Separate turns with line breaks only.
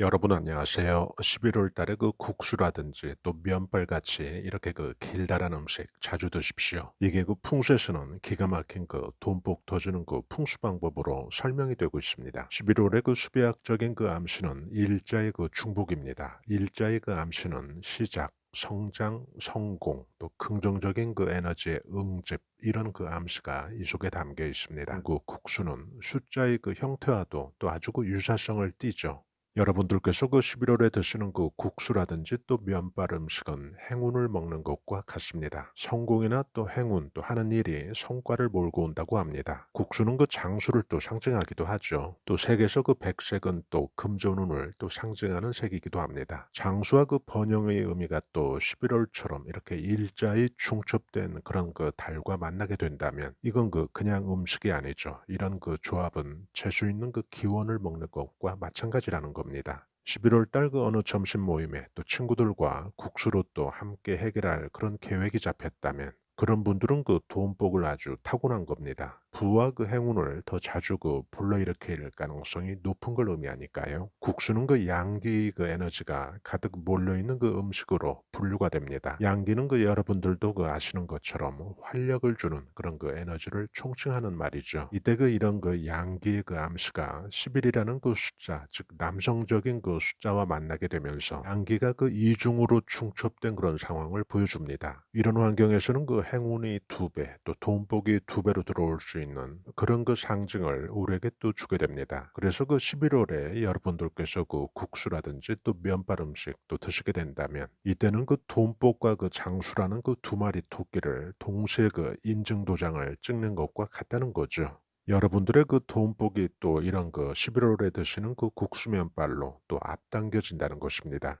여러분 안녕하세요. 11월 달에 그 국수라든지 또 면발 같이 이렇게 그 길다란 음식 자주 드십시오. 이게 그 풍수에서는 기가 막힌 그 돈복 터주는 그 풍수 방법으로 설명이 되고 있습니다. 11월의 그 수배학적인 그 암시는 일자의 그 중복입니다. 일자의 그 암시는 시작, 성장, 성공, 또 긍정적인 그 에너지의 응집 이런 그 암시가 이 속에 담겨 있습니다. 그 국수는 숫자의 그 형태와도 또 아주 그 유사성을 띠죠. 여러분들께서 그 11월에 드시는 그 국수라든지 또 면발 음식은 행운을 먹는 것과 같습니다. 성공이나 또 행운 또 하는 일이 성과를 몰고 온다고 합니다. 국수는 그 장수를 또 상징하기도 하죠. 또 색에서 그 백색은 또 금전운을 또 상징하는 색이기도 합니다. 장수와 그 번영의 의미가 또 11월처럼 이렇게 일자히 중첩된 그런 그 달과 만나게 된다면 이건 그 그냥 음식이 아니죠. 이런 그 조합은 재수 있는 그 기원을 먹는 것과 마찬가지라는 겁니다. 11월 달 그 어느 점심 모임에 또 친구들과 국수로 또 함께 해결할 그런 계획이 잡혔다면 그런 분들은 그 돈복을 아주 타고난 겁니다. 부와 그 행운을 더 자주 그 불러일으킬 가능성이 높은 걸 의미하니까요. 국수는 그 양기 그 에너지가 가득 몰려있는 그 음식으로 분류가 됩니다. 양기는 그 여러분들도 그 아시는 것처럼 활력을 주는 그런 그 에너지를 총칭하는 말이죠. 이때 그 이런 그 양기의 그 암시가 10일이라는 그 숫자, 즉 남성적인 그 숫자와 만나게 되면서 양기가 그 이중으로 충첩된 그런 상황을 보여줍니다. 이런 환경에서는 그 행운이 두 배, 또 돈복이 두 배로 들어올 수 있는 그런 그 상징을 우리에게 또 주게 됩니다. 그래서 그 11월에 여러분들께서 그 국수라든지 또 면발 음식 또 드시게 된다면 이때는 그 돈복과 그 장수라는 그 두 마리 토끼를 동시에 그 인증 도장을 찍는 것과 같다는 거죠. 여러분들의 그 돈복이 또 이런 그 11월에 드시는 그 국수 면발로 또 앞당겨진다는 것입니다.